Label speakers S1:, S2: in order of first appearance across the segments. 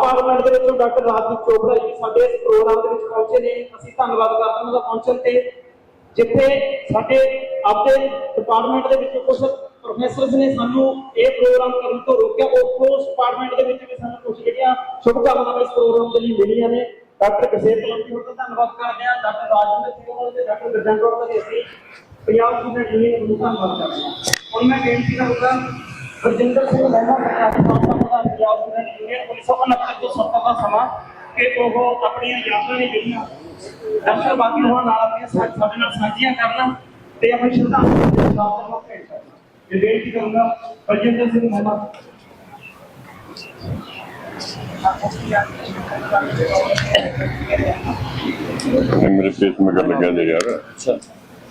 S1: Parliament ਦੇ ਵਿੱਚੋਂ doctor Rajdeep Chopra ਜੀ, ਸਾਡੇ ਇਸ ਪ੍ਰੋਗਰਾਮ ਦੇ ਵਿੱਚ ਪਹੁੰਚੇ ਨੇ। ਅਸੀਂ ਧੰਨਵਾਦ ਕਰਦੇ ਉਹਨਾਂ ਦਾ ਪਹੁੰਚਣ ਤੇ, ਜਿੱਥੇ ਸਾਡੇ ਆਪਦੇ ਡਿਪਾਰਟਮੈਂਟ ਦੇ ਵਿੱਚੋਂ ਕੁਝ ਪ੍ਰੋਫੈਸਰਸ ਨੇ ਸਾਨੂੰ ਇਹ ਪ੍ਰੋਗਰਾਮ ਕਰਨ ਤੋਂ ਰੋਕਿਆ। ਉਹ ਉਸ ਡਿਪਾਰਟਮੈਂਟ ਦੇ ਵਿੱਚ ਵੀ ਸਾਨੂੰ ਕੁਝ ਜਿਹੜੀਆਂ ਸ਼ੁਭ ਇਸ ਪ੍ਰੋਗਰਾਮ ਦੇ ਲਈ ਮਿਲੀਆਂ ਨੇ। ਡਾਕਟਰ ਕਸ਼ੇਪ ਕਲੰਦੀ ਦਾ ਧੰਨਵਾਦ ਕਰਦੇ ਹਾਂ। ਡਾਕਟਰ ਰਾਜਿੰਦਰ ਸਿੰਘ ਹੋਰਾਂ ਤੇ ਡਾਕਟਰ ਗਰਜਨਗੌਰ ਦਾ ਅਸੀਂ ਪੰਜਾਬ ਸਟੂਡੈਂਟ ਯੂਨੀਅਨ ਨੂੰ ਧੰਨਵਾਦ ਕਰਦੇ ਹਾਂ। ਹੁਣ ਮੈਂ ਬੇਨਤੀ ਕਰੂੰਗਾ ਰਜਿੰਦਰ ਸਿੰਘ ਮਹਿਮਾ ਪ੍ਰਕਾਸ਼ ਦਾ ਪੰਜਾਬ ਸਟੂਡੈਂਟ ਯੂਨੀਅਨ 1969 ਤੋਂ 70 ਦਾ ਸਮਾਂ ਕਿ ਉਹ ਆਪਣੀਆਂ ਯਾਦਾਂ ਨੇ ਜਿਹੜੀਆਂ ਡਾਕਟਰ ਬਾਕੀ ਹੋਣ ਨਾਲ ਆਪਣੀਆਂ ਸਾ- ਸਾਡੇ ਨਾਲ ਸਾਂਝੀਆਂ ਕਰਨਾ ਤੇ ਆਪਣੀ ਸ਼ਰਧਾਂਜਲੀ ਦੇ ਸ਼ਬਦਾਂ ਨੂੰ ਭੇਟ ਕਰਨਾ ਇਹ ਬੇਨਤੀ ਕਰੂੰਗਾ ਰਜਿੰਦਰ ਸਿੰਘ ਮਹਿਮਾ
S2: ਮੇਰੇ ਪੇਟ में कर लगा दे यार अच्छा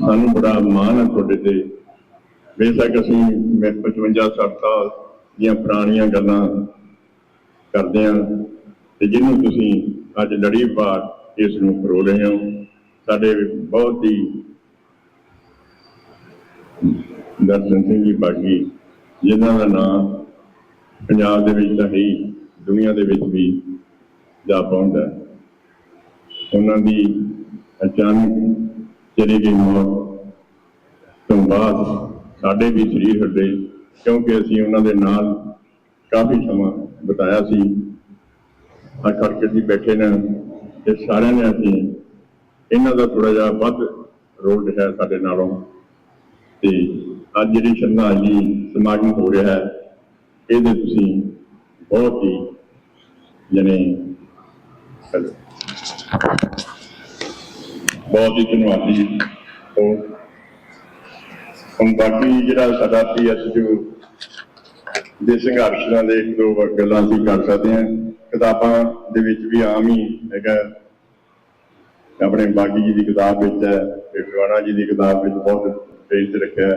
S2: ਸਾਨੂੰ ਬੜਾ ਮਾਣ ਹੈ ਤੁਹਾਡੇ ਤੇ। ਬੇਸ਼ੱਕ ਅਸੀਂ ਮੈਂ 55 60 ਸਾਲ ਦੀਆਂ ਪੁਰਾਣੀਆਂ ਗੱਲਾਂ ਕਰਦੇ ਹਾਂ ਤੇ ਜਿਹਨੂੰ ਤੁਸੀਂ ਅੱਜ ਲੜੀ ਪਾਰ ਇਸ ਨੂੰ ਪਰੋ ਰਹੇ ਹੋ, ਸਾਡੇ ਬਹੁਤ ਹੀ ਦਰਸ਼ਨ ਸਿੰਘ ਜੀ ਬਾਗੀ, ਜਿਨ੍ਹਾਂ ਦਾ ਨਾਮ ਪੰਜਾਬ ਦੇ ਵਿੱਚ ਤਾਂ ਹੀ ਦੁਨੀਆ ਦੇ ਵਿੱਚ ਵੀ ਜਾ ਪਾਉਂਦਾ ਉਹਨਾਂ ਦੀ ਅਚਾਨਕ ਚਲੀ ਗਈ ਮੌਤ ਤੋਂ ਬਾਅਦ ਸਾਡੇ ਵੀ ਸਰੀਰ ਹੱਡੇ ਕਿਉਂਕਿ ਅਸੀਂ ਉਹਨਾਂ ਦੇ ਨਾਲ ਕਾਫੀ ਸਮਾਂ ਬਿਤਾਇਆ ਸੀ। ਆ ਕਰਕੇ ਅਸੀਂ ਬੈਠੇ ਨੇ ਤੇ ਸਾਰਿਆਂ ਨੇ ਅਸੀਂ ਇਹਨਾਂ ਦਾ ਥੋੜਾ ਜਿਹਾ ਵੱਧ ਰੋਲ ਰਿਹਾ ਸਾਡੇ ਨਾਲੋਂ। ਤੇ ਅੱਜ ਜਿਹੜੀ ਸ਼ਰਧਾਂਜਲੀ ਸਮਾਗਮ ਹੋ ਰਿਹਾ ਹੈ, ਇਹਦੇ ਤੁਸੀਂ ਬਹੁਤ ਹੀ ਜਨੇ ਬਹੁਤ ਹੀ ਧੰਨਵਾਦੀ ਹੋ ਹੁਣ ਬਾਕੀ ਜਿਹੜਾ ਸਾਡਾ ਪੀਐਸਯੂ ਦੇ ਸੰਘਰਸ਼ਾਂ ਦੇ ਇੱਕ ਦੋ ਗੱਲਾਂ ਅਸੀਂ ਕਰ ਸਕਦੇ ਹਾਂ। ਕਿਤਾਬਾਂ ਦੇ ਵਿੱਚ ਵੀ ਆਮ ਹੀ ਹੈਗਾ। ਆਪਣੇ ਬਾਗੀ ਜੀ ਦੀ ਕਿਤਾਬ ਵਿੱਚ ਹੈ, ਤੇ ਜੀ ਦੀ ਕਿਤਾਬ ਵਿੱਚ ਬਹੁਤ ਪੇਜ ਰੱਖਿਆ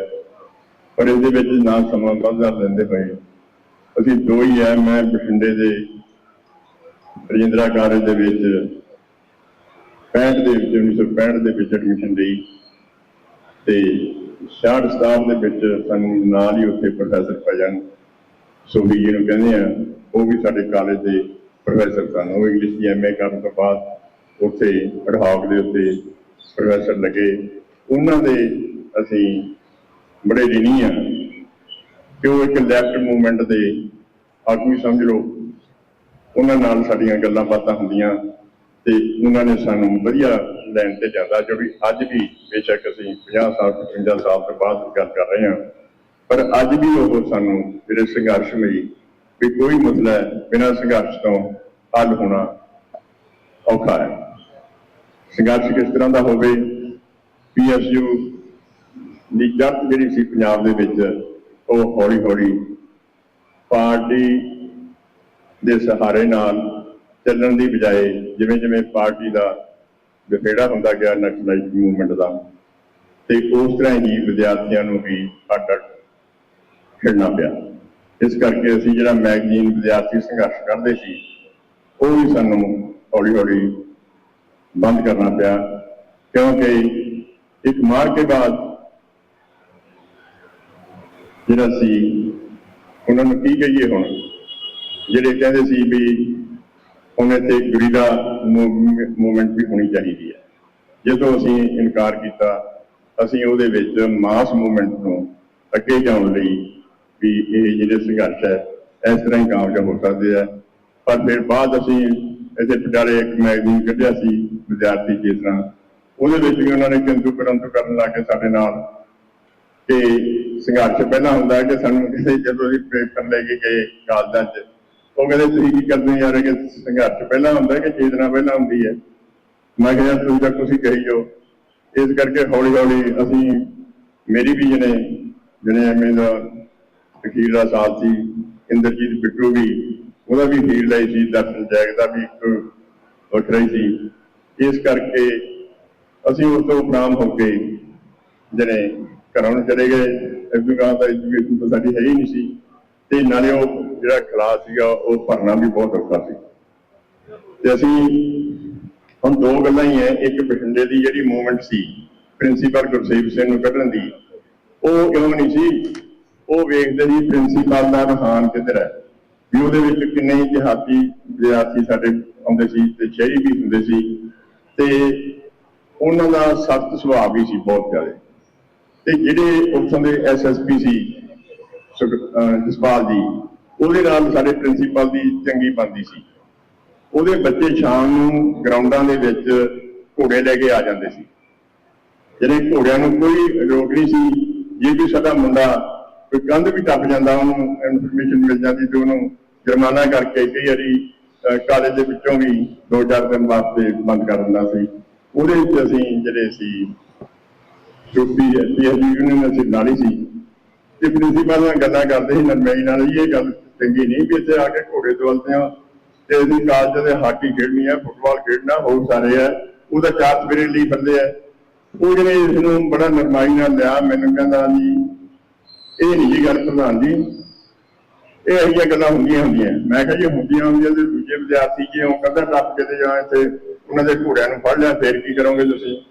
S2: ਪਰ ਇਹਦੇ ਵਿੱਚ ਨਾ ਸਮਾਂ ਵਾਧਾ ਲੈਂਦੇ ਹੋਏ ਅਸੀਂ ਦੋ ਹੀ ਹੈ, ਮੈਂ ਬਠਿੰਡੇ ਦੇ ਰਜਿੰਦਰਾ ਕਾਲਜ ਦੇ ਵਿੱਚ 65 ਦੇ ਵਿੱਚ 1965 ਦੇ ਵਿੱਚ ਐਡਮਿਸ਼ਨ ਲਈ। ਤੇ 66 ਸਟਾਫ ਦੇ ਵਿੱਚ ਸਾਨੂੰ ਨਾਲ ਹੀ ਉੱਥੇ ਪ੍ਰੋਫੈਸਰ ਭਜਨ ਸੋਹੀ ਜੀ ਨੂੰ ਕਹਿੰਦੇ ਆ, ਉਹ ਵੀ ਸਾਡੇ ਕਾਲਜ ਦੇ ਪ੍ਰੋਫੈਸਰ ਸਨ। ਉਹ ਇੰਗਲਿਸ਼ ਦੀ ਐਮਏ ਕਰਨ ਤੋਂ ਬਾਅਦ ਉੱਥੇ ਅਡਹਾਕ ਦੇ ਉੱਤੇ ਪ੍ਰੋਫੈਸਰ ਲੱਗੇ। ਉਹਨਾਂ ਦੇ ਅਸੀਂ ਬੜੇ ਰਿਣੀ ਆ ਕਿ ਉਹ ਇੱਕ ਲੈਫਟ ਮੂਵਮੈਂਟ ਦੇ ਆਗੂ ਸਮਝ ਲਓ। ਉਹਨਾਂ ਨਾਲ ਸਾਡੀਆਂ ਗੱਲਾਂ ਬਾਤਾਂ ਹੁੰਦੀਆਂ। ਤੇ ਉਹਨਾਂ ਨੇ ਸਾਨੂੰ ਵਧੀਆ ਲੈਣ ਤੇ ਜਾਂਦਾ ਜੋ ਵੀ ਅੱਜ ਵੀ ਬੇਸ਼ੱਕ ਅਸੀਂ 50 ਸਾਲ 55 ਸਾਲ ਤੋਂ ਬਾਅਦ ਗੱਲ ਕਰ ਰਹੇ ਹਾਂ। ਪਰ ਅੱਜ ਵੀ ਉਹ ਸਾਨੂੰ ਜਿਹੜੇ ਸੰਘਰਸ਼ ਲਈ ਵੀ ਕੋਈ ਮਸਲਾ ਬਿਨਾਂ ਸੰਘਰਸ਼ ਤੋਂ ਹੱਲ ਹੋਣਾ ਔਖਾ ਹੈ। ਸੰਘਰਸ਼ ਕਿਸ ਤਰ੍ਹਾਂ ਦਾ ਹੋਵੇ? ਪੀਐਸਯੂ ਦੀ ਜੱਟ ਜਿਹੜੀ ਸੀ ਪੰਜਾਬ ਦੇ ਵਿੱਚ, ਉਹ ਹੌਲੀ ਹੌਲੀ ਪਾਰਟੀ ਦੇ ਸਹਾਰੇ ਨਾਲ ਚੱਲਣ ਦੀ ਬਜਾਏ ਜਿਵੇਂ ਜਿਵੇਂ ਪਾਰਟੀ ਦਾ ਵਿਖੇੜਾ ਹੁੰਦਾ ਗਿਆ ਨੈਸ਼ਨਲਾਈਜ਼ ਮੂਵਮੈਂਟ ਦਾ, ਤੇ ਉਸ ਤਰ੍ਹਾਂ ਹੀ ਵਿਦਿਆਰਥੀਆਂ ਨੂੰ ਵੀ ਅੱਡ ਅੱਡ ਖੇਡਣਾ ਪਿਆ। ਇਸ ਕਰਕੇ ਅਸੀਂ ਜਿਹੜਾ ਮੈਗਜ਼ੀਨ ਵਿਦਿਆਰਥੀ ਸੰਘਰਸ਼ ਕਰਦੇ ਸੀ, ਉਹ ਵੀ ਸਾਨੂੰ ਹੌਲੀ ਹੌਲੀ ਬੰਦ ਕਰਨਾ ਪਿਆ, ਕਿਉਂਕਿ ਇੱਕ ਮਾਰ ਕੇ ਬਾਅਦ ਜਿਹੜਾ ਸੀ, ਉਹਨਾਂ ਨੂੰ ਕੀ ਕਹੀਏ ਹੁਣ? ਜਿਹੜੇ ਕਹਿੰਦੇ ਸੀ ਵੀ ਹੁਣ ਇੱਥੇ ਗੁਰੀਲਾ ਮੂਵਮੈਂਟ ਵੀ ਹੋਣੀ ਚਾਹੀਦੀ ਹੈ। ਜਦੋਂ ਅਸੀਂ ਇਨਕਾਰ ਕੀਤਾ, ਅਸੀਂ ਉਹਦੇ ਵਿੱਚ ਮਾਸ ਮੂਵਮੈਂਟ ਨੂੰ ਅੱਗੇ ਜਾਣ ਲਈ ਵੀ ਇਹ ਜਿਹੜੇ ਸੰਘਰਸ਼ ਹੈ, ਇਸ ਤਰ੍ਹਾਂ ਹੀ ਕਾਮਯਾਬ ਹੋ ਸਕਦੇ ਆ। ਪਰ ਫਿਰ ਬਾਅਦ ਅਸੀਂ ਇੱਥੇ ਪਟਿਆਲੇ ਇੱਕ ਮੈਗਜ਼ੀਨ ਕੱਢਿਆ ਸੀ, ਵਿਦਿਆਰਥੀ ਚੇਤਨਾ। ਉਹਦੇ ਵਿੱਚ ਵੀ ਉਹਨਾਂ ਨੇ ਕਿੰਤੂ ਪਰੰਤੂ ਕਰਨ ਲੱਗ ਕੇ ਸਾਡੇ ਨਾਲ। ਤੇ ਸੰਘਰਸ਼ ਪਹਿਲਾਂ ਹੁੰਦਾ ਕਿ ਸਾਨੂੰ ਕਿਸੇ ਜਦੋਂ ਅਸੀਂ ਪੇਪਰ ਲੈ ਕੇ ਗਏ ਕਾਲਜਾਂ 'ਚ ਉਹ ਕਹਿੰਦੇ ਤੁਸੀਂ ਕੀ ਕਰਦੇ ਯਾਰ? ਕਿ ਸੰਘਰਸ਼ ਪਹਿਲਾਂ ਹੁੰਦਾ ਕਿ ਚੇਤਨਾ ਪਹਿਲਾਂ ਹੁੰਦੀ ਹੈ। ਮੈਂ ਕਿਹਾ ਯਾਰ ਤੁਸੀਂ ਤਾਂ ਤੁਸੀਂ ਕਹੀ ਜੋ ਇਸ ਕਰਕੇ ਹੌਲੀ ਹੌਲੀ ਅਸੀਂ ਮੇਰੀ ਵੀ ਜਨੇ ਜਨੇ ਐਵੇਂ ਦਾ ਅਖੀਰਲਾ ਸਾਲ ਸੀ, ਇੰਦਰਜੀਤ ਬਿੱਟੂ ਵੀ, ਉਹਦਾ ਵੀ ਫੀਲਡ ਆਈ ਸੀ, ਦਰਸ਼ਨ ਜੈਗ ਦਾ ਵੀ ਇੱਕ ਵੱਖਰਾ ਹੀ ਸੀ। ਇਸ ਕਰਕੇ ਅਸੀਂ ਉਸ ਤੋਂ ਉਪਰਾਮ ਹੋ ਕੇ ਜਿਹੜੇ ਘਰਾਂ ਨੂੰ ਚਲੇ ਗਏ। ਐਜੂਕੇਸ਼ਨ ਤਾਂ ਐਜੂਕੇਸ਼ਨ ਤਾਂ ਸਾਡੀ ਹੈ ਹੀ ਨਹੀਂ ਸੀ। ਤੇ ਨਾਲੇ ਉਹ ਜਿਹੜਾ ਕਲਾਸ ਸੀਗਾ, ਉਹ ਭਰਨਾ ਵੀ ਬਹੁਤ ਔਖਾ ਸੀ। ਤੇ ਅਸੀਂ ਹੁਣ ਦੋ ਗੱਲਾਂ ਹੀ ਹੈ। ਇੱਕ ਬਠਿੰਡੇ ਦੀ ਜਿਹੜੀ ਮੂਵਮੈਂਟ ਸੀ ਪ੍ਰਿੰਸੀਪਲ ਗੁਰਸੇਵ ਸਿੰਘ ਨੂੰ ਕੱਢਣ ਦੀ, ਉਹ ਕਿਉਂ ਨਹੀਂ ਸੀ? ਉਹ ਵੇਖਦੇ ਸੀ ਪ੍ਰਿੰਸੀਪਲ ਦਾ ਰਹਾਨ ਕਿੱਧਰ ਹੈ? ਵੀ ਉਹਦੇ ਵਿੱਚ ਕਿੰਨੇ ਹੀ ਦਿਹਾਤੀ ਵਿਦਿਆਰਥੀ ਸਾਡੇ ਆਉਂਦੇ ਸੀ ਤੇ ਸ਼ਹਿਰੀ ਵੀ ਹੁੰਦੇ ਸੀ। ਤੇ ਉਹਨਾਂ ਦਾ ਸਖਤ ਸੁਭਾਅ ਵੀ ਸੀ ਬਹੁਤ ਜ਼ਿਆਦਾ। ਤੇ ਜਿਹੜੇ ਉੱਥੋਂ ਦੇ ਐਸਐਸਪੀ ਸੀ ਸੁਖ- ਅਹ ਜਸਪਾਲ ਜੀ। ਉਹਦੇ ਨਾਲ ਸਾਡੇ ਪ੍ਰਿੰਸੀਪਲ ਦੀ ਚੰਗੀ ਬਣਦੀ ਸੀ। ਉਹਦੇ ਬੱਚੇ ਸ਼ਾਮ ਨੂੰ ਗਰਾਊਂਡਾਂ ਦੇ ਵਿੱਚ ਘੋੜੇ ਲੈ ਕੇ ਆ ਜਾਂਦੇ ਸੀ। ਜਿਹੜੇ ਘੋੜਿਆਂ ਨੂੰ ਕੋਈ ਰੋਕ ਨਹੀਂ ਸੀ। ਜੇ ਵੀ ਸਾਡਾ ਮੁੰਡਾ ਕੋਈ ਕੰਧ ਵੀ ਟੱਪ ਜਾਂਦਾ, ਉਹਨੂੰ ਇਨਫੋਰਮੇਸ਼ਨ ਮਿਲ ਜਾਂਦੀ ਤੇ ਉਹਨੂੰ ਜੁਰਮਾਨਾ ਕਰਕੇ ਕਈ ਵਾਰੀ ਕਾਲਜ ਦੇ ਵਿੱਚੋਂ ਵੀ ਦੋ ਚਾਰ ਦਿਨ ਵਾਸਤੇ ਬੰਦ ਕਰ ਦਿੰਦਾ ਸੀ। ਉਹਦੇ ਵਿੱਚ ਅਸੀਂ ਜਿਹੜੇ ਸੀ ਚੋਪੀ ਹੈ ਪੀਐਚਡੀ ਯੂਨੀਅਨ ਅਸੀਂ ਨਾਲ ਹੀ ਸੀ। ਤੇ ਪ੍ਰਿੰਸੀਪਲ ਨਾਲ ਗੱਲਾਂ ਕਰਦੇ ਸੀ, ਨਰਮਈ ਨਾਲ ਜੀ ਇਹ ਗੱਲ ਚੰਗੀ ਨਹੀਂ ਵੀ ਇੱਥੇ ਆ ਕੇ ਘੋੜੇ ਦਵਲਦੇ ਆ। ਤੇ ਅਸੀਂ ਕਾਲਜ ਦੇ ਹਾਕੀ ਖੇਡਣੀ ਆ, ਫੁੱਟਬਾਲ ਖੇਡਣਾ, ਹੋਰ ਸਾਰੇ ਆ। ਉਹਦਾ ਚਾਰ ਸਵੇਰੇ ਲਈ ਬੰਦੇ ਆ। ਉਹ ਜਿਹੜੇ ਇਸ ਨੂੰ ਬੜਾ ਨਰਮਾਈ ਨਾਲ ਲਿਆ, ਮੈਨੂੰ ਕਹਿੰਦਾ ਜੀ ਇਹ ਨਹੀਂ ਜੀ ਗੱਲ ਪ੍ਰਧਾਨ ਜੀ। ਇਹ ਇਹੋ ਗੱਲਾਂ ਹੁੰਦੀਆਂ ਹੁੰਦੀਆਂ। ਮੈਂ ਕਿਹਾ ਜੀ ਹੁੰਦੀਆਂ ਹੁੰਦੀਆਂ ਤੇ ਦੂਜੇ ਵਿਦਿਆਰਥੀ ਜੇ ਕਿਉਂ ਕਹਿੰਦਾ ਟੱਪ ਕੇ ਤੇ ਜਾਂ ਇੱਥੇ ਉਹਨਾਂ ਦੇ ਘੋੜਿਆਂ ਨੂੰ ਫੜ ਲਿਆ, ਫੇਰ ਕੀ ਕਰੋਗੇ ਤੁਸੀਂ?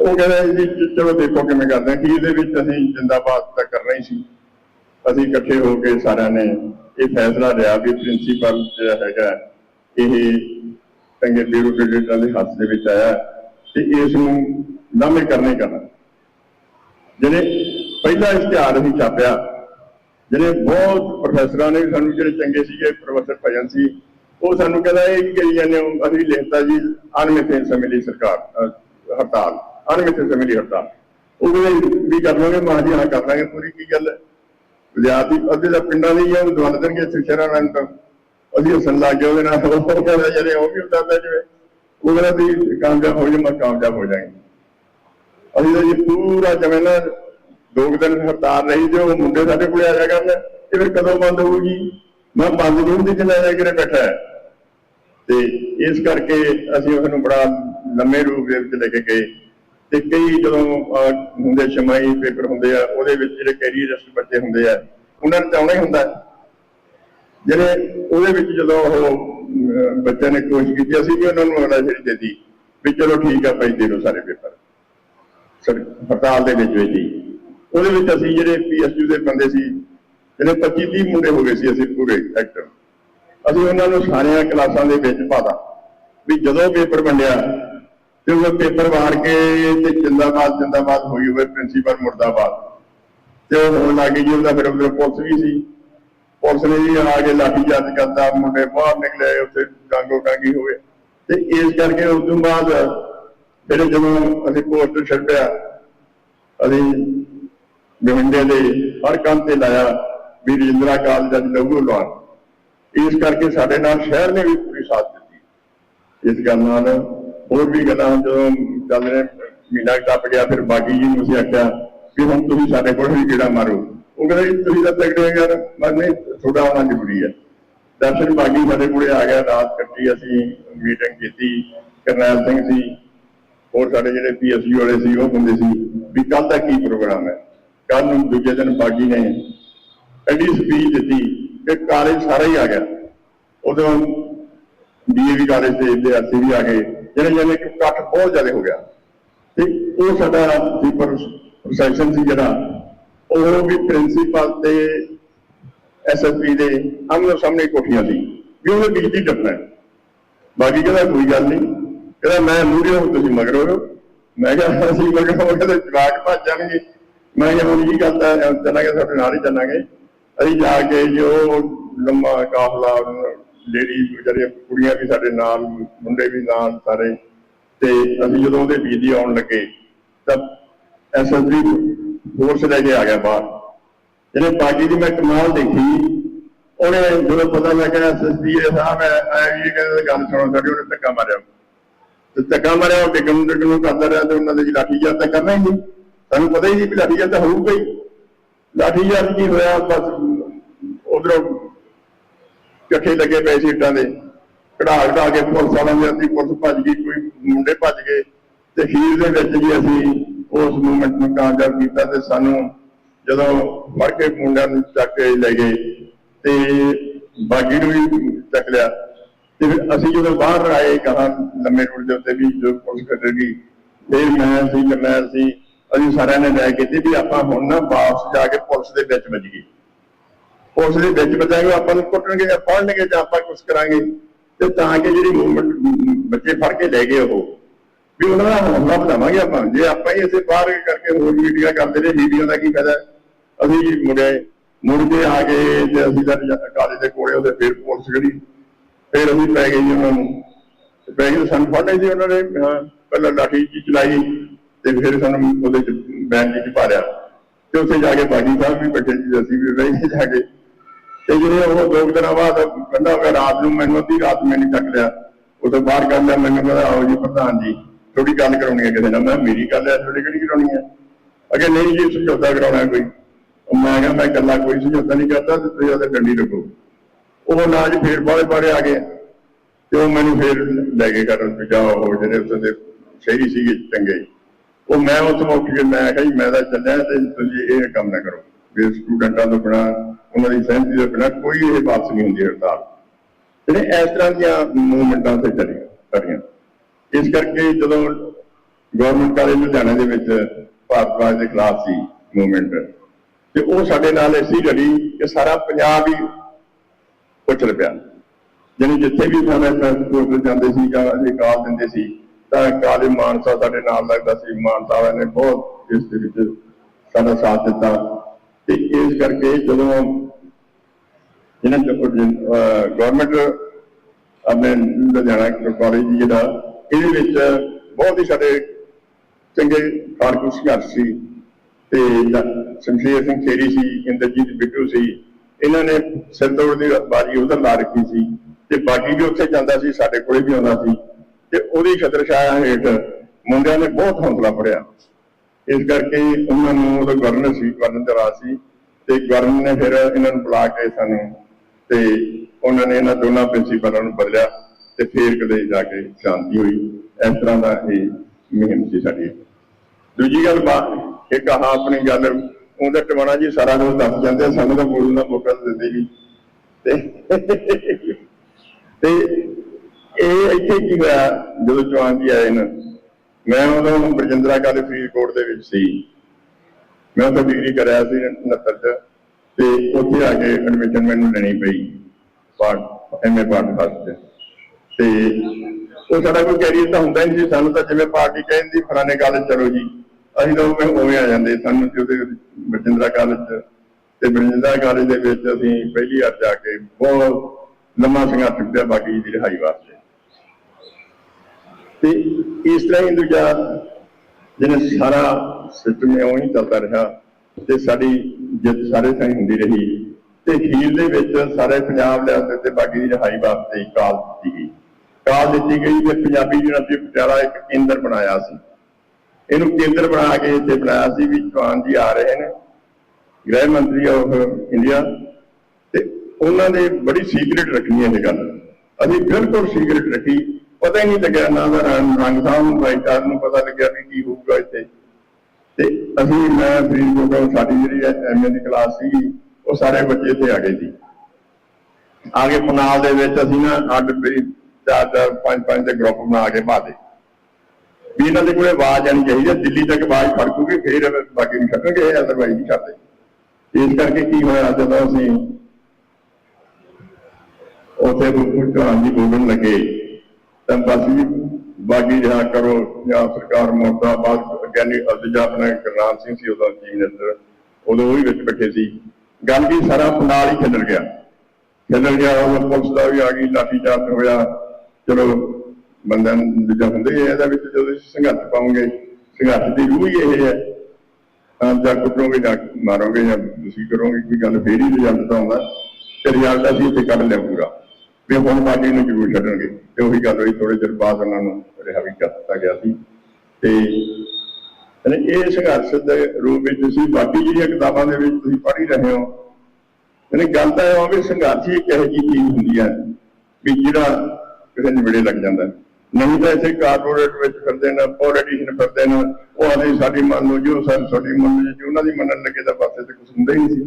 S2: ਉਹ ਕਹਿੰਦਾ ਜੀ ਚਲੋ ਦੇਖੋ ਕਿਵੇਂ ਕਰਦੇ ਹਾਂ ਕੀ ਇਹਦੇ ਵਿੱਚ ਅਸੀਂ ਜਿੰਦਾਬਾਦ ਤਾਂ ਕਰਨਾ ਹੀ ਸੀ। ਅਸੀਂ ਇਕੱਠੇ ਹੋ ਕੇ ਸਾਰਿਆਂ ਨੇ ਇਹ ਫੈਸਲਾ ਲਿਆ ਵੀ ਪ੍ਰਿੰਸੀਪਲ ਜਿਹੜਾ ਹੈਗਾ, ਇਹ ਚੰਗੇ ਬਿਊਰੋਕਰੇਟਾਂ ਦੇ ਹੱਥ ਦੇ ਵਿੱਚ ਆਇਆ ਤੇ ਇਸ ਨੂੰ ਲਾਮੇ ਕਰਨੇ ਕਰਨਾ। ਜਿਹੜੇ ਪਹਿਲਾ ਇਸ਼ਤਿਹਾਰ ਅਸੀਂ ਛਾਪਿਆ, ਜਿਹੜੇ ਬਹੁਤ ਪ੍ਰੋਫੈਸਰਾਂ ਨੇ ਸਾਨੂੰ ਜਿਹੜੇ ਚੰਗੇ ਸੀਗੇ, ਪ੍ਰੋਫੈਸਰ ਭਜਨ ਸੀ, ਉਹ ਸਾਨੂੰ ਕਹਿੰਦਾ, ਇਹ ਕੀ ਕਰੀ ਜਾਂਦੇ ਹੋ। ਅਸੀਂ ਲਿਖਤਾ ਜੀ ਅਨਮਿੱਥੇ ਸਮੇਂ ਲਈ ਸਰਕਾਰ ਹੜਤਾਲ। ਹੜਤਾਲ ਅਨਮਿੱਥੇ ਸਮੇਂ ਲਈ ਹੜਤਾਲ ਉਹ ਕਹਿੰਦੇ ਵੀ ਕਰ ਲਾਂਗੇ, ਮਾਂ ਜੀ, ਹਾਂ, ਕਰ ਲਾਂਗੇ, ਪੂਰੀ ਕੀ ਗੱਲ ਹੈ। ਵਿਦਿਆਰਥੀ ਅੱਧੇ ਦਾ ਪਿੰਡਾਂ ਦੇ ਹੀ ਆ, ਉਹ ਦੇਣਗੇ, ਇੱਥੇ ਸ਼ਹਿਰਾਂ ਨਾਲ ਤਾਂ। ਅਸੀਂ ਹੱਸਣ ਲੱਗ ਗਏ ਉਹਦੇ ਨਾਲ, ਉਹ ਕਹਿੰਦਾ ਜਿਹੜੇ ਉਹ ਵੀ ਹੁੰਦਾ ਜਿਵੇਂ, ਉਹ ਕਹਿੰਦਾ ਵੀ ਕਾਮਯਾਬ ਹੋ ਜਾ ਮੈਂ ਕਾਮਯਾਬ ਹੋ ਜਾਵਾਂਗੇ। ਅਸੀਂ ਤਾਂ ਜੀ ਪੂਰਾ ਜਿਵੇਂ ਨਾ ਦੋ ਕੁ ਦਿਨ ਹੜਤਾਲ ਰਹੀ ਤੇ ਉਹ ਮੁੰਡੇ ਸਾਡੇ ਕੋਲ ਆ ਜਾ ਕਰਨ ਕਿ ਫਿਰ ਕਦੋਂ ਬੰਦ ਹੋਊਗੀ? ਮੈਂ ਬੰਦ ਰੂਮ ਦੀ ਕਿੰਨਾ ਜਾ ਕੇ ਬੈਠਾ ਹੈ। ਤੇ ਇਸ ਕਰਕੇ ਅਸੀਂ ਉਸ ਨੂੰ ਬੜਾ ਲੰਮੇ ਰੂਪ ਦੇ ਵਿੱਚ ਲੈ ਕੇ ਗਏ। ਤੇ ਕਈ ਜਦੋਂ ਹੁੰਦੇ ਛਮਾਈ ਪੇਪਰ ਹੁੰਦੇ ਆ, ਉਹਦੇ ਵਿੱਚ ਜਿਹੜੇ ਕੈਰੀਅਰਿਸਟ ਬੱਚੇ ਹੁੰਦੇ ਆ, ਉਹਨਾਂ ਨੂੰ ਤਾਂ ਹੀ ਹੁੰਦਾ। ਜਿਹੜੇ ਉਹਦੇ ਵਿੱਚ ਜਦੋਂ ਉਹ ਬੱਚਿਆਂ ਨੇ ਕੋਸ਼ਿਸ਼ ਕੀਤੀ, ਅਸੀਂ ਵੀ ਉਹਨਾਂ ਨੂੰ ਅਗਲਾ ਜਿਹੜੀ ਦਿੱਤੀ ਵੀ ਚਲੋ ਠੀਕ ਆ ਭਾਈ, ਦੇ ਦਿਓ ਸਾਰੇ ਪੇਪਰ। ਹੜਤਾਲ ਦੇ ਵਿੱਚ ਵਿੱਚ ਉਹਦੇ ਵਿੱਚ ਅਸੀਂ ਜਿਹੜੇ ਪੀਐਸਯੂ ਦੇ ਬੰਦੇ ਸੀ, ਜਿਹੜੇ 25 30 ਮੁੰਡੇ ਹੋ ਗਏ ਸੀ ਅਸੀਂ ਪੂਰੇ ਐਕਟਰ ਅਸੀਂ ਉਹਨਾਂ ਨੂੰ ਸਾਰੀਆਂ ਕਲਾਸਾਂ ਦੇ ਵਿੱਚ ਪਾਤਾ ਵੀ ਜਦੋਂ ਪੇਪਰ ਵੰਡਿਆ ਤੇ ਉਹ ਪੇਪਰ ਵਾਰ ਕੇ ਤੇ ਜਿੰਦਾਬਾਦ ਜਿੰਦਾਬਾਦ ਹੋਈ ਹੋਵੇ, ਪ੍ਰਿੰਸੀਪਲ ਮੁਰਦਾਬਾਦ। ਤੇ ਉਹ ਹੋਣ ਲੱਗੀ ਜੀ, ਉਹਦਾ ਫਿਰ ਉਹਦੇ ਪੁਲਿਸ ਵੀ ਸੀ। ਪੁਲਿਸ ਨੇ ਵੀ ਆ ਕੇ ਲਾਠੀ ਚਾਰਜ ਕਰਦਾ ਮੁੰਡੇ ਬਾਹਰ ਨਿਕਲੇ, ਉੱਥੇ ਡਾਂਗੋ ਡਾਂਗੀ ਹੋਏ ਤੇ ਇਸ ਕਰਕੇ ਉਸ ਤੋਂ ਬਾਅਦ ਫਿਰ ਜਦੋਂ ਅਸੀਂ ਪੋਸਟ ਛੱਡਿਆ, ਅਸੀਂ ਬਠਿੰਡੇ ਦੇ ਹਰ ਕੰਮ ਤੇ ਲਾਇਆ, ਵੀ ਰਜਿੰਦਰਾ ਕਾਲਜ ਅੱਜ ਲਹੂ ਲਾਉਣ ਇਸ ਕਰਕੇ ਸਾਡੇ ਨਾਲ ਸ਼ਹਿਰ ਨੇ ਵੀ ਪੂਰੀ ਸਾਥ ਦਿੱਤੀ। ਇਸ ਗੱਲ ਨਾਲ ਹੋਰ ਵੀ ਗੱਲਾਂ ਜਦੋਂ ਚੱਲ ਰਹੇ ਮਹੀਨਾ ਟੱਪ ਗਿਆ, ਫਿਰ ਬਾਗੀ ਜੀ ਨੂੰ ਅਸੀਂ ਆਖਿਆ ਵੀ ਹੁਣ ਤੁਸੀਂ ਸਾਡੇ ਕੋਲ ਵੀ ਕਿਹੜਾ ਮਾਰੋ। ਉਹ ਕਹਿੰਦੇ ਜੀ ਤੁਸੀਂ ਤਾਂ ਤਗੜੇ ਹੋ ਯਾਰ ਮੈਂ ਨਹੀਂ ਥੋੜਾ ਆਉਣਾ ਜ਼ਰੂਰੀ ਹੈ। ਦਰਸ਼ਨ ਬਾਗੀ ਸਾਡੇ ਕੋਲੇ ਆ ਗਿਆ, ਰਾਤ ਕੱਟੀ ਅਸੀਂ ਮੀਟਿੰਗ ਕੀਤੀ, ਕਰਨੈਲ ਸਿੰਘ ਸੀ, ਹੋਰ ਸਾਡੇ ਜਿਹੜੇ ਪੀਐਸਯੂ ਵਾਲੇ ਸੀ, ਉਹ ਬੰਦੇ ਸੀ, ਵੀ ਕੱਲ ਦਾ ਕੀ ਪ੍ਰੋਗਰਾਮ ਹੈ? ਕੱਲ ਨੂੰ ਦੂਜੇ ਦਿਨ ਬਾਗੀ ਨੇ ਐਡੀ ਸਪੀਚ ਦਿੱਤੀ ਕਿ ਕਾਲਜ ਸਾਰਾ ਹੀ ਆ ਗਿਆ। ਉਦੋਂ ਡੀਏਵੀ ਕਾਲਜ ਦੇ ਵਿਦਿਆਰਥੀ ਵੀ ਆ ਗਏ। ਜਿਹੜੇ ਜਿਹਨੇ ਇੱਕ ਇਕੱਠ ਬਹੁਤ ਜ਼ਿਆਦਾ ਹੋ ਗਿਆ। ਤੇ ਉਹ ਸਾਡਾ ਸੀਪਰ ਪ੍ਰੋਸੈਸ਼ਨ ਸੀ ਜਿਹੜਾ। ਉਹ ਵੀ ਪ੍ਰਿੰਸੀਪਲ ਤੇ ਐਸਐਸਪੀ ਦੇ ਆਮਨੇ ਸਾਹਮਣੇ ਕੋਠੀਆਂ ਸੀ। ਵੀ ਉਹਨੇ ਬਿਜਲੀ ਡੱਪਣਾ ਬਾਕੀ ਕਹਿੰਦਾ ਕੋਈ ਗੱਲ ਨਹੀਂ। ਕਹਿੰਦਾ ਮੈਂ ਮੂਹਰੇ ਹੋ, ਤੁਸੀਂ ਮਗਰ ਹੋ ਮੈਂ ਕਿਹਾ, ਅਸੀਂ ਮਗਰ ਹੋ ਕੇ ਜਵਾਕ ਭੱਜ ਜਾਣਗੇ। ਮੈਂ ਕਿਹਾ, ਹੁਣ ਕੀ ਕਰਦਾ ਚੱਲਾਂਗੇ, ਤੁਹਾਡੇ ਨਾਲ ਹੀ ਚੱਲਾਂਗੇ। ਅਸੀਂ ਜਾ ਕੇ ਜੋ ਲੰਮਾ ਕਾਫਲਾ ਲੇਡੀ ਜਿਹੜੇ ਕੁੜੀਆਂ ਵੀ ਸਾਡੇ ਨਾਲ, ਮੁੰਡੇ ਵੀ ਨਾਲ ਸਾਰੇ। ਤੇ ਅਸੀਂ ਜਦੋਂ ਉਹਦੇ ਬੀਜੀ ਆਉਣ ਲੱਗੇ, ਤਾਂ ਐਸਐਸਬੀ ਫੋਰਸ ਲੈ ਕੇ ਆ ਗਿਆ ਬਾਹਰ। ਜਿਹੜੇ ਬਾਗੀ ਦੀ ਮੈਂ ਕਮਾਲ ਦੇਖੀ। ਉਹਨੇ ਜਦੋਂ ਪਤਾ ਲੱਗਿਆ ਐਸਐਸਬੀ ਇਹ ਸਾਹਿਬ ਆਇਆ ਇਹ ਕਹਿੰਦੇ ਗੱਲ ਸੁਣੋ ਸਾਡੀ, ਉਹਨੇ ਧੱਕਾ ਮਾਰਿਆ। ਤੇ ਧੱਕਾ ਮਾਰਿਆ, ਉਹ ਡਿੱਗਣ ਡਿੱਗਣ ਕਰਦਾ ਰਿਹਾ ਤੇ ਉਹਨਾਂ ਦੇ ਲਾਠੀ ਚਾਰਜ ਤਾਂ ਕਰਨਾ ਹੀ ਨਹੀਂ ਸਾਨੂੰ ਪਤਾ ਹੀ ਨਹੀਂ ਵੀ ਲਾਠੀ ਚਾਰਜ ਤਾਂ ਹੋਊਗਾ ਹੀ। ਲਾਠੀ ਚਾਰਜ ਕੀ ਹੋਇਆ, ਬਸ ਉਧਰੋਂ ਇਕੱਠੇ ਲੱਗੇ ਪਏ ਸੀ ਇੱਟਾਂ ਦੇ। ਕਢਾ ਕਢਾ ਕੇ ਪੁਲਿਸ ਵਾਲਿਆਂ ਦੇ ਅਸੀਂ ਪੁਲਿਸ ਭੱਜ ਗਈ, ਕੋਈ ਮੁੰਡੇ ਭੱਜ ਗਏ ਤੇ ਅਖੀਰ ਦੇ ਵਿੱਚ ਜੀ ਅਸੀਂ ਉਸ ਮੂਵਮੈਂਟ ਨੂੰ ਕਾਮਯਾਬ ਕੀਤਾ ਤੇ ਸਾਨੂੰ ਜਦੋਂ ਫੜ ਕੇ ਮੁੰਡਿਆਂ ਨੂੰ ਚੱਕ ਕੇ ਲੈ ਗਏ ਤੇ ਬਾਗੀ ਨੂੰ ਵੀ ਚੱਕ ਲਿਆ ਤੇ ਫਿਰ ਅਸੀਂ ਜਦੋਂ ਬਾਹਰ ਆਏ ਕਹਾਂ ਲੰਮੇ ਰੋਡ ਦੇ ਉੱਤੇ ਵੀ ਜੋ ਪੁਲਿਸ ਕੱਢ ਗਈ, ਫਿਰ ਮੈਂ ਸੀ ਜਰਨੈਲ ਸੀ, ਅਸੀਂ ਸਾਰਿਆਂ ਨੇ ਰਾਏ ਕੀਤੀ ਵੀ ਆਪਾਂ ਹੁਣ ਨਾ ਵਾਪਸ ਜਾ ਕੇ ਪੁਲਿਸ ਦੇ ਵਿੱਚ ਵੱਜ ਗਏ ਪੁਲਿਸ ਦੇ ਵਿੱਚ ਬਚਾਂਗੇ, ਆਪਾਂ ਨੂੰ ਕੁੱਟਣਗੇ ਜਾਂ ਫੜਨਗੇ ਜਾਂ ਆਪਾਂ ਕੁਝ ਕਰਾਂਗੇ, ਤੇ ਤਾਂ ਕਿ ਜਿਹੜੀ ਮੂਵਮੈਂਟ ਬੱਚੇ ਫੜ ਕੇ ਲੈ ਗਏ ਉਹ। ਵੀ ਉਹਨਾਂ ਦਾ ਹੌਸਲਾ ਵਧਾਵਾਂਗੇ ਆਪਾਂ। ਜੇ ਆਪਾਂ ਹੀ ਇਸੇ ਬਾਹਰ ਕਰਕੇ ਹੋਰ ਮੀਡੀਆ ਕਰਦੇ ਨੇ ਮੀਡੀਆ ਦਾ ਕੀ ਫਾਇਦਾ? ਅਸੀਂ ਜੀ ਮੁੜੇ ਆ ਗਏ ਤੇ ਅਸੀਂ ਤਾਂ ਕਾਲਜ ਦੇ ਕੋਲੇ ਉਹਦੇ ਫਿਰ ਪੁਲਿਸ ਗੜੀ ਫਿਰ ਅਸੀਂ ਪੈ ਗਏ ਜੀ ਉਹਨਾਂ ਨੂੰ। ਪੈ ਗਏ ਸਾਨੂੰ ਫੜਨੇ ਸੀ ਉਹਨਾਂ ਨੇ ਪਹਿਲਾਂ ਲਾਠੀ ਜੀ ਚਲਾਈ ਤੇ ਫਿਰ ਸਾਨੂੰ ਉਹਦੇ ਚ ਬੈਂਕ ਚ ਭਾਰਿਆ। ਤੇ ਉੱਥੇ ਜਾ ਕੇ ਬਾਗੀ ਸਾਹਿਬ ਵੀ ਬੈਠੇ ਸੀ, ਅਸੀਂ ਵੀ ਬਹਿ ਗਏ ਜਾ ਕੇ ਤੇ ਜਿਹੜੇ ਉਹ ਦੋ ਦਿਨਾਂ ਬਾਅਦ ਕਹਿੰਦਾ ਹੋਗਾ ਰਾਤ ਨੂੰ ਮੈਨੂੰ ਅੱਧੀ ਰਾਤ ਮੈਨੂੰ ਚੱਕ ਲਿਆ। ਉਹ ਤੋਂ ਬਾਹਰ ਕਰ ਮੈਨੂੰ ਕਹਿੰਦਾ ਆਓ ਜੀ ਪ੍ਰਧਾਨ ਜੀ ਥੋੜੀ ਗੱਲ ਕਰਾਉਣੀ ਹੈ ਕਿਸੇ ਨਾਲ ਮੈਂ ਮੇਰੀ ਗੱਲ ਹੈ ਥੋੜੀ ਕਿਹੜੀ ਕਰਾਉਣੀ ਹੈ? ਅਗੇ ਨਹੀਂ ਜੀ, ਸਮਝੌਤਾ ਕਰਾਉਣਾ ਕੋਈ। ਮੈਂ ਕਿਹਾ, ਮੈਂ ਇਕੱਲਾ ਕੋਈ ਸਮਝੌਤਾ ਨਹੀਂ ਕਰਦਾ ਤੇ ਤੁਸੀਂ ਉਹਦੇ ਡੰਡੀ ਲੱਗੋ। ਉਹ ਨਾ ਜੀ ਫੇਰ ਬਾਲੇ ਬਾਲੇ ਆ ਗਏ। ਤੇ ਉਹ ਮੈਨੂੰ ਫੇਰ ਲੈ ਕੇ ਕਰਨ ਵੀ ਜਾਓ ਉਹ ਜਿਹੜੇ ਉੱਥੇ ਦੇ ਸੀਗੇ, ਚੰਗੇ। ਉਹ ਮੈਂ ਉਸ ਨੂੰ ਮੈਂ ਕਿਹਾ ਜੀ, ਮੈਂ ਤਾਂ ਚੱਲਿਆ ਤੇ ਤੁਸੀਂ ਇਹ ਕੰਮ ਨਾ ਕਰੋ। ਵੀ ਸਟੂਡੈਂਟਾਂ ਤੋਂ ਬਿਨਾਂ ਉਹਨਾਂ ਦੀ ਸਹਿਮਤੀ ਤੋਂ ਬਿਨਾਂ ਕੋਈ ਇਹ ਵਾਪਸ ਨਹੀਂ ਹੁੰਦੀ ਹੜਤਾਲ। ਜਿਹੜੇ ਇਸ ਤਰ੍ਹਾਂ ਦੀਆਂ ਮੂਵਮੈਂਟਾਂ ਤੇ ਚੱਲੀਆਂ ਕਰੀਆਂ। ਇਸ ਕਰਕੇ ਜਦੋਂ ਗਵਰਨਮੈਂਟ ਕਾਲਜ ਲੁਧਿਆਣਾ ਦੇ ਵਿੱਚ ਭਾਰਤਵਾਜ ਦੇ ਖਿਲਾਫ ਸੀ ਮੂਵਮੈਂਟ, ਤੇ ਉਹ ਸਾਡੇ ਨਾਲ ਐਸੀ ਲੜੀ ਕਿ ਸਾਰਾ ਪੰਜਾਬ ਹੀ ਉੱਛਲ ਪਿਆ। ਜਿਹਨੇ ਜਿੱਥੇ ਵੀ ਸਾਡੇ ਟ੍ਰਾਂਸਪੋਰਟ ਜਾਂਦੇ ਸੀ ਜਾਂ ਅਸੀਂ ਕਾਲ ਦਿੰਦੇ ਸੀ, ਤਾਂ ਕਾਲੇ ਮਾਨਸਾ ਸਾਡੇ ਨਾਲ ਲੱਗਦਾ ਸੀ। ਮਾਨਸਾ ਵਾਲਿਆਂ ਨੇ ਬਹੁਤ ਇਸ ਦੇ ਵਿੱਚ ਸਾਡਾ ਸਾਥ ਦਿੱਤਾ। ਤੇ ਇਸ ਕਰਕੇ ਜਦੋਂ ਇਹਨਾਂ ਗਵਰਨਮੈਂਟ ਆਪਣੇ ਲੁਧਿਆਣਾ ਕਾਲਜ ਜਿਹੜਾ, ਇਹਦੇ ਵਿੱਚ ਬਹੁਤ ਹੀ ਸਾਡੇ ਚੰਗੇ ਕਾਰਕੁਨ ਸੰਘਰਸ਼ ਸੀ ਤੇ ਲ- ਸ਼ਮਸ਼ੇਰ ਸਿੰਘ ਖੇਰੀ ਸੀ, ਇੰਦਰਜੀਤ ਬਿੱਟੂ ਸੀ, ਇਹਨਾਂ ਨੇ ਸਿੰਦੋੜ ਦੀ ਬਾਜੀ ਉਧਰ ਲਾ ਰੱਖੀ ਸੀ ਤੇ ਬਾਕੀ ਵੀ ਉੱਥੇ ਜਾਂਦਾ ਸੀ, ਸਾਡੇ ਕੋਲੇ ਵੀ ਆਉਂਦਾ ਸੀ ਤੇ ਉਹਦੀ ਛਤਰ ਹੇਠ ਮੁੰਡਿਆਂ ਨੇ ਬਹੁਤ ਹੌਸਲਾ ਫੜਿਆ। ਇਸ ਕਰਕੇ ਉਹਨਾਂ ਨੂੰ ਉਹਦਾ ਗਵਰਨਰ ਸੀ ਗਵਰਨਰ ਦਾ ਰਾਜ ਸੀ ਤੇ ਗਵਰਨਰ ਨੇ ਫਿਰ ਇਹਨਾਂ ਨੂੰ ਬੁਲਾ ਕੇ ਸਾਨੂੰ ਤੇ ਉਹਨਾਂ ਨੇ ਇਹਨਾਂ ਦੋਨਾਂ ਪ੍ਰਿੰਸੀਪਲਾਂ ਨੂੰ ਬਦਲਿਆ ਤੇ ਫਿਰ ਕਦੇ ਜਾ ਕੇ ਸ਼ਾਂਤੀ ਹੋਈ। ਇਸ ਤਰ੍ਹਾਂ ਦਾ ਇਹ ਮੁਹਿੰਮ ਸੀ ਸਾਡੀ। ਦੂਜੀ ਗੱਲ ਬਾ ਇੱਕ ਆਹ ਆਪਣੀ ਗੱਲ ਉਹਦਾ ਟਵਾਣਾ ਜੀ ਸਾਰਾ ਕੁਝ ਦੱਸ ਜਾਂਦੇ ਆ, ਸਾਨੂੰ ਤਾਂ ਬੋਲਣ ਦਾ ਮੌਕਾ ਦਿੰਦੇ ਨਹੀਂ। ਤੇ ਤੇ ਇਹ ਇੱਥੇ ਕੀ ਹੋਇਆ ਜਦੋਂ ਜਵਾਨ ਜੀ ਆਏ ਨਾ ਮੈਂ ਉਦੋਂ ਬਰਜਿੰਦਰਾ ਕਾਲਜ ਫਰੀਦਕੋਟ ਦੇ ਵਿੱਚ ਸੀ। ਮੈਂ ਉੱਥੇ ਡਿਗਰੀ ਕਰਿਆ ਸੀ 69 ਚ ਤੇ ਉੱਥੇ ਆ ਕੇ ਐਡਮਿਸ਼ਨ ਮੈਨੂੰ ਲੈਣੀ ਪਈ ਪਾਰਟ ਐਮਏ ਪਾਰਟ ਫਸਟ ਤੇ ਉਹ ਸਾਡਾ ਕੋਈ ਕੈਰੀਅਰ ਤਾਂ ਹੁੰਦਾ ਹੀ ਨਹੀਂ ਸੀ। ਸਾਨੂੰ ਤਾਂ ਜਿਵੇਂ ਪਾਰਟੀ ਕਹਿੰਦੀ, ਫਲਾਣੇ ਕਾਲਜ ਚਲੋ ਜੀ। ਅਸੀਂ ਤਾਂ ਉਵੇਂ ਉਵੇਂ ਆ ਜਾਂਦੇ ਸਾਨੂੰ ਤੇ ਬਰਜਿੰਦਰਾ ਕਾਲਜ ਚ। ਤੇ ਬਰਜਿੰਦਰਾ ਕਾਲਜ ਦੇ ਵਿੱਚ ਅਸੀਂ ਪਹਿਲੀ ਵਾਰ ਜਾ ਕੇ ਬਹੁਤ ਲੰਮਾ ਸੰਘਰਸ਼ ਕੀਤਾ ਬਾਕੀ ਦੀ ਰਿਹਾਈ ਵਾਸਤੇ। ਤੇ ਇਸ ਤਰ੍ਹਾਂ ਹੀ ਦੂਜਾ ਜਿਹਨੇ ਸਾਰਾ ਸਿਸਟਮ ਇਉਂ ਹੀ ਚੱਲਦਾ ਰਿਹਾ ਤੇ ਸਾਡੀ ਜਿੱਤ ਸਾਰੇ ਥਾਂ ਹੁੰਦੀ ਰਹੀ ਤੇ ਅਖੀਰ ਦੇ ਵਿੱਚ ਸਾਰੇ ਪੰਜਾਬ ਲਿਆਉਂਦੇ ਤੇ ਬਾਕੀ ਦੀ ਰਿਹਾਈ ਵਾਸਤੇ ਕਾਲ ਦਿੱਤੀ ਗਈ। ਕਾਲ ਦਿੱਤੀ ਗਈ ਤੇ ਪੰਜਾਬੀ ਯੂਨੀਵਰਸਿਟੀ ਪਟਿਆਲਾ ਇੱਕ ਕੇਂਦਰ ਬਣਾਇਆ ਸੀ। ਇਹਨੂੰ ਕੇਂਦਰ ਬਣਾ ਕੇ ਇੱਥੇ ਬਣਾਇਆ ਸੀ ਵੀ ਚੌਹਾਨ ਜੀ ਆ ਰਹੇ ਨੇ, ਗ੍ਰਹਿ ਮੰਤਰੀ ਆਫ ਇੰਡੀਆ ਤੇ ਉਹਨਾਂ ਨੇ ਬੜੀ ਸੀਕ੍ਰੀਟ ਰੱਖਣੀ ਹੈ ਇਹ ਗੱਲ। ਅਸੀਂ ਬਿਲਕੁਲ ਸੀਕ੍ਰੀਟ ਰੱਖੀ ਪਤਾ ਹੀ ਨਹੀਂ ਲੱਗਿਆ ਨਾ ਦਾ ਰੰਗ ਸਾਹਿਬ ਨੂੰ ਭਾਈਚਾਰ ਨੂੰ ਪਤਾ ਲੱਗਿਆ ਵੀ ਕੀ ਹੋਊਗਾ ਇੱਥੇ। ਤੇ ਅਸੀਂ, ਮੈਂ ਫਰੀਦਕੋਟ ਸਾਡੀ ਜਿਹੜੀ ਐਮਏ ਦੀ ਕਲਾਸ ਸੀ, ਉਹ ਸਾਰੇ ਬੱਚੇ ਇੱਥੇ ਆ ਗਏ ਸੀ। ਆ ਕੇ ਪਨਾਲ ਦੇ ਵਿੱਚ ਅਸੀਂ ਨਾ ਅੱਡ ਵੀ ਚਾਰ ਚਾਰ, ਪੰਜ ਪੰਜ ਦੇ ਗਰੁੱਪ ਬਣਾ ਕੇ ਬਾਦੇ ਵੀ ਇਹਨਾਂ ਦੇ ਕੋਲੇ ਆਵਾਜ਼ ਆਣੀ ਚਾਹੀਦੀ ਹੈ, ਦਿੱਲੀ ਤੱਕ ਆਵਾਜ਼ ਫੜਕੂਗੀ, ਫਿਰ ਬਾਕੀ ਨਹੀਂ ਛੱਡਣਗੇ ਅਦਰਵਾਈਜ਼ ਨਹੀਂ ਛੱਡਦੇ। ਇਸ ਕਰਕੇ ਕੀ ਹੋਇਆ ਜਦੋਂ ਅਸੀਂ ਉੱਥੇ ਗੁਰਪੁਰ ਚੌਹਾਨ ਜੀ ਬੋਲਣ ਲੱਗੇ। ਤਾਂ ਬਸ ਜੀ ਬਾਗੀ ਰਿਹਾ ਕਰੋ, ਜਾਂ ਸਰਕਾਰ ਮੁਰਦਾਬਾਦ ਗਿਆਨੀ ਅਜਾ ਆਪਣਾ ਗੁਰਨਾਮ ਸਿੰਘ ਸੀ ਉਦੋਂ ਚੀਫ ਮਿਨਿਸਟਰ, ਉਦੋਂ ਉਹ ਵੀ ਵਿੱਚ ਬੈਠੇ ਸੀ। ਗੱਲ ਵੀ ਸਾਰਾ ਪੰਡਾਲ ਹੀ ਖਿਲਰ ਗਿਆ। ਖਿਲਰ ਗਿਆ, ਉਹ ਪੁਲਿਸ ਦਾ ਵੀ ਆ ਗਈ ਲਾਠੀ ਚਾਰਜ ਹੋਇਆ। ਚਲੋ ਬੰਦਾ ਨੂੰ ਦੂਜਾ ਹੁੰਦੇ ਹੀ ਇਹਦੇ ਵਿੱਚ ਜਦੋਂ ਸੰਘਰਸ਼ ਪਾਉਂਗੇ, ਸੰਘਰਸ਼ ਦੀ ਰੂਹ ਹੀ ਇਹ ਹੈ। ਤਾਂ ਜਾਂ ਕੁੱਟੋਗੇ ਜਾਂ ਮਾਰੋਗੇ ਜਾਂ ਤੁਸੀਂ ਕਰੋਗੇ, ਕੋਈ ਗੱਲ ਫੇਰ ਹੀ ਰਿਜ਼ਲਟ ਤਾਂ ਆਉਂਦਾ। ਤੇ ਰਿਜ਼ਲਟ ਅਸੀਂ ਇੱਥੇ ਕੱਢ ਲਿਆ ਪੂਰਾ। ਵੀ ਹੁਣ ਪਾਰਟੀ ਨੂੰ ਜ਼ਰੂਰ ਛੱਡਣਗੇ। ਤੇ ਉਹੀ ਗੱਲ ਹੋਈ ਥੋੜੇ ਚਿਰ ਬਾਅਦ ਉਹਨਾਂ ਨੂੰ ਰਿਹਾ ਵੀ ਕਰ ਦਿੱਤਾ ਗਿਆ ਸੀ। ਤੇ ਇਹ ਸੰਘਰਸ਼ ਦੇ ਰੂਪ ਵਿੱਚ ਤੁਸੀਂ ਬਾਕੀ ਜਿਹੜੀਆਂ ਕਿਤਾਬਾਂ ਦੇ ਵਿੱਚ ਤੁਸੀਂ ਪੜ੍ਹ ਹੀ ਰਹੇ ਹੋ ਇਹਨੇ ਗੱਲ ਤਾਂ ਇਹ ਆ ਵੀ ਸੰਘਰਸ਼ ਇੱਕ ਇਹੋ ਜਿਹੀ ਚੀਜ਼ ਹੁੰਦੀ ਹੈ ਵੀ ਜਿਹੜਾ ਕਿਸੇ ਨਿਬੜੇ ਲੱਗ ਜਾਂਦਾ। ਨਹੀਂ ਤਾਂ ਇਸੇ ਕਾਰਪੋਰੇਟ ਵਿੱਚ ਫਿਰਦੇ ਨੇ ਪੋਲੀਟੀਸ਼ੀਅਨ ਫਿਰਦੇ ਨੇ, ਉਹ ਆਦੇ ਸਾਡੀ ਮੰਨ ਲਓ ਜੋ ਸਾਡੀ ਤੁਹਾਡੀ ਮੰਨ ਲਓ ਜੇ, ਉਹਨਾਂ ਦੀ ਮੰਨਣ ਲੱਗੇ ਤਾਂ ਪਾਸੇ ਤੇ ਕੁਝ ਹੁੰਦਾ ਹੀ ਨਹੀਂ ਸੀ।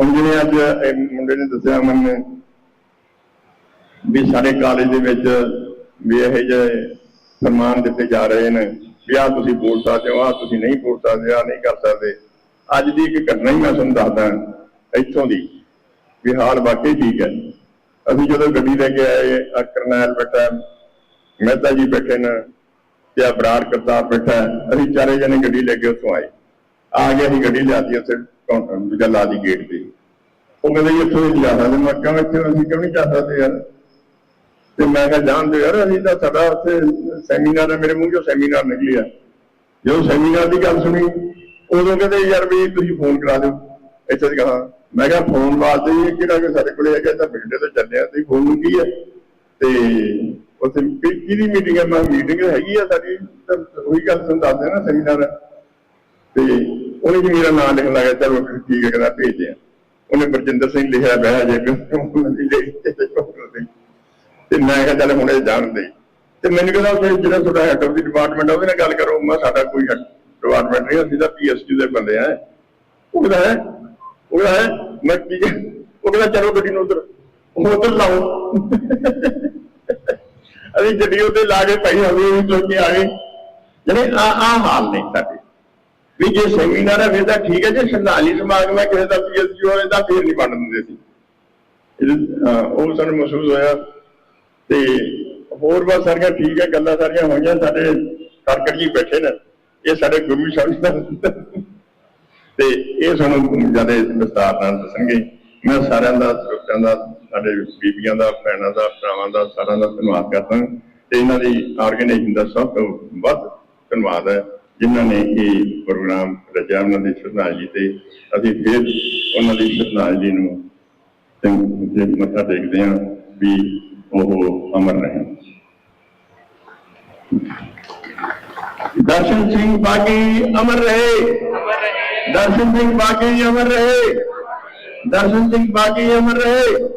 S2: ਹੁਣ ਜਿਵੇਂ ਅੱਜ ਮੁੰਡੇ ਨੇ ਦੱਸਿਆ, ਮੈਨੂੰ ਵੀ ਸਾਡੇ ਕਾਲਜ ਦੇ ਵਿੱਚ ਵੀ ਇਹ ਜਿਹੇ ਸਨਮਾਨ ਦਿੱਤੇ ਜਾ ਰਹੇ ਨੇ ਵੀ ਆਹ ਤੁਸੀਂ ਬੋਲ ਸਕਦੇ ਹੋ, ਆਹ ਤੁਸੀਂ ਨਹੀਂ ਬੋਲ ਸਕਦੇ, ਆਹ ਨਹੀਂ ਕਰ ਸਕਦੇ। ਅੱਜ ਦੀ ਇੱਕ ਘਟਨਾ ਹੀ ਮੈਂ ਤੁਹਾਨੂੰ ਦੱਸਦਾ, ਇੱਥੋਂ ਦੀ ਵੀ ਹਾਲ ਵਾਕਈ ਠੀਕ ਹੈ। ਅਸੀਂ ਜਦੋਂ ਗੱਡੀ ਲੈ ਕੇ ਆਏ ਆ ਕਰਨੈਲ ਬੈਠਾ, ਮਹਿਤਾ ਜੀ ਬੈਠੇ ਨੇ ਤੇ ਆ ਬਰਾੜ ਕਰਤਾਰ ਬੈਠਾ, ਅਸੀਂ ਚਾਰੇ ਜਣੇ ਗੱਡੀ ਲੈ ਕੇ ਉੱਥੋਂ ਆਏ। ਆ ਗਿਆ ਅਸੀਂ ਗੱਡੀ ਲਿਆਦੀ ਉੱਥੇ ਕਾਊਂਟਰ ਲਾ ਦੀ ਗੇਟ ਤੇ। ਉਹ ਕਹਿੰਦੇ ਜੀ ਇੱਥੋਂ ਨਹੀਂ ਜਾ ਸਕਦੇ ਮੈਂ ਕਿਹਾ ਇੱਥੇ ਅਸੀਂ ਕਿਉਂ ਨਹੀਂ ਜਾ ਸਕਦੇ ਯਾਰ? ਤੇ ਮੈਂ ਕਿਹਾ ਜਾਣਦੇ ਯਾਰ, ਅਸੀਂ ਤਾਂ ਸਾਡਾ ਉੱਥੇ ਸੈਮੀਨਾਰ ਹੈ, ਮੇਰੇ ਮੂੰਹ ਚੋਂ ਸੈਮੀਨਾਰ ਨਿਕਲਿਆ ਜਦੋਂ ਸੈਮੀਨਾਰ ਦੀ ਗੱਲ ਸੁਣੀ, ਉਦੋਂ ਕਹਿੰਦੇ, ਯਾਰ ਵੀ ਤੁਸੀਂ ਫੋਨ ਕਰਾ ਦਿਓ। ਇੱਥੇ ਦੀ ਕਹਾ, ਮੈਂ ਕਿਹਾ ਫੋਨ ਵਾਸਤੇ ਹੀ ਕਿਹੜਾ ਕਿ ਸਾਡੇ ਕੋਲੇ ਹੈਗਾ, ਤਾਂ ਬਿਲਡੇ ਤੋਂ ਚੱਲੇ ਆ ਤੁਸੀਂ ਫੋਨ ਨੂੰ ਕੀ ਹੈ? ਤੇ ਉੱਥੇ ਕਿਹਦੀ ਮੀਟਿੰਗ ਹੈ? ਮੈਂ ਮੀਟਿੰਗ ਹੈਗੀ ਆ ਸਾਡੀ, ਤਾਂ ਉਹੀ ਗੱਲ ਤੁਹਾਨੂੰ ਦੱਸਦੇ ਨਾ, ਸੈਮੀਨਾਰ ਤੇ ਉਹਨੇ ਵੀ ਮੇਰਾ ਨਾਮ ਲਿਖਣ ਲੱਗਾ ਚਲੋ ਫਿਰ ਠੀਕ ਹੈ, ਕਹਿੰਦਾ ਭੇਜਦੇ ਆ ਉਹਨੇ ਬਰਜਿੰਦਰ ਸਿੰਘ ਲਿਖਿਆ ਬਹਿ ਜੇ ਉਹਨਾਂ ਦੀ ਲਈ ਤੇ ਮੈਂ ਕਿਹਾ ਚੱਲ ਹੁਣ ਇਹ ਜਾਣ ਦੇ ਤੇ ਮੈਨੂੰ ਕਹਿੰਦਾ ਉੱਥੇ ਜਿਹੜਾ ਤੁਹਾਡਾ ਹੈਡ ਆਫ ਦੀ ਡਿਪਾਰਟਮੈਂਟ ਉਹਦੇ ਨਾਲ ਗੱਲ ਕਰੋ। ਮੈਂ ਸਾਡਾ ਕੋਈ ਡਿਪਾਰਟਮੈਂਟ ਨਹੀਂ, ਅਸੀਂ ਤਾਂ ਪੀਐਸਯੂ ਦੇ ਬੰਦੇ ਆ। ਉਹ ਕਹਿੰਦਾ, ਹੈ? ਉਹ ਕਹਿੰਦਾ, ਹੈ? ਮੈਂ ਕੀ ਉਹ ਕਹਿੰਦਾ, ਚਲੋ ਗੱਡੀ ਨੂੰ ਉਧਰ ਉਧਰ ਲਾਓ। ਅਸੀਂ ਗੱਡੀ ਉੱਤੇ ਲਾ ਕੇ ਪਈ ਹੋਵੇ ਵੀ ਚੁੱਕ ਆ ਗਏ। ਜਿਹੜੇ ਆ ਆ ਹਾਲ ਨੇ ਸਾਡੇ। ਵੀ ਜੇ ਸੈਮੀਨਾਰ ਹੈ ਫਿਰ ਤਾਂ ਠੀਕ ਹੈ ਜੇ ਸ਼ਰਧਾਂਜਲੀ ਸਮਾਗਮ ਹੈ ਕਿਸੇ ਦਾ ਪੀਐਸਯੂ ਹੋਵੇ ਤਾਂ ਫਿਰ ਨਹੀਂ ਬਣ ਦਿੰਦੇ ਸੀ। ਉਹ ਸਾਨੂੰ ਮਹਿਸੂਸ ਹੋਇਆ ਤੇ ਹੋਰ ਬਸ ਸਾਰੀਆਂ ਠੀਕ ਹੈ ਗੱਲਾਂ ਸਾਰੀਆਂ ਹੋਈਆਂ, ਸਾਡੇ ਸਰਕਟ ਜੀ ਬੈਠੇ ਨੇ, ਇਹ ਸਾਡੇ ਗੁਰੂ ਸਾਹਿਬ ਤੇ ਇਹ ਸਾਨੂੰ ਜ਼ਿਆਦਾ ਵਿਸਤਾਰ ਨਾਲ ਦੱਸਣਗੇ। ਮੈਂ ਸਾਰਿਆਂ ਦਾ, ਸਰੋਤਿਆਂ ਦਾ, ਸਾਡੇ ਬੀਬੀਆਂ ਦਾ, ਭੈਣਾਂ ਦਾ, ਭਰਾਵਾਂ ਦਾ, ਸਾਰਿਆਂ ਦਾ ਧੰਨਵਾਦ ਕਰਦਾ ਤੇ ਇਹਨਾਂ ਦੀ ਆਰਗੇਨਾਈਜੇਸ਼ਨ ਦਾ ਸਭ ਤੋਂ ਵੱਧ ਧੰਨਵਾਦ ਹੈ, ਜਿਨ੍ਹਾਂ ਨੇ ਇਹ ਪ੍ਰੋਗਰਾਮ ਰਚਿਆ, ਉਹਨਾਂ ਦੀ ਸ਼ਰਧਾਂਜਲੀ ਤੇ ਅਸੀਂ ਫਿਰ ਉਹਨਾਂ ਦੀ ਸ਼ਰਧਾਂਜਲੀ ਨੂੰ ਮੱਥਾ ਟੇਕਦੇ ਹਾਂ ਵੀ ਉਹ ਅਮਰ ਰਹੇ ਦਰਸ਼ਨ ਸਿੰਘ ਬਾਗੀ ਅਮਰ ਰਹੇ। ਦਰਸ਼ਨ ਸਿੰਘ ਬਾਗੀ ਅਮਰ ਰਹੇ। ਦਰਸ਼ਨ ਸਿੰਘ ਬਾਗੀ ਅਮਰ ਰਹੇ।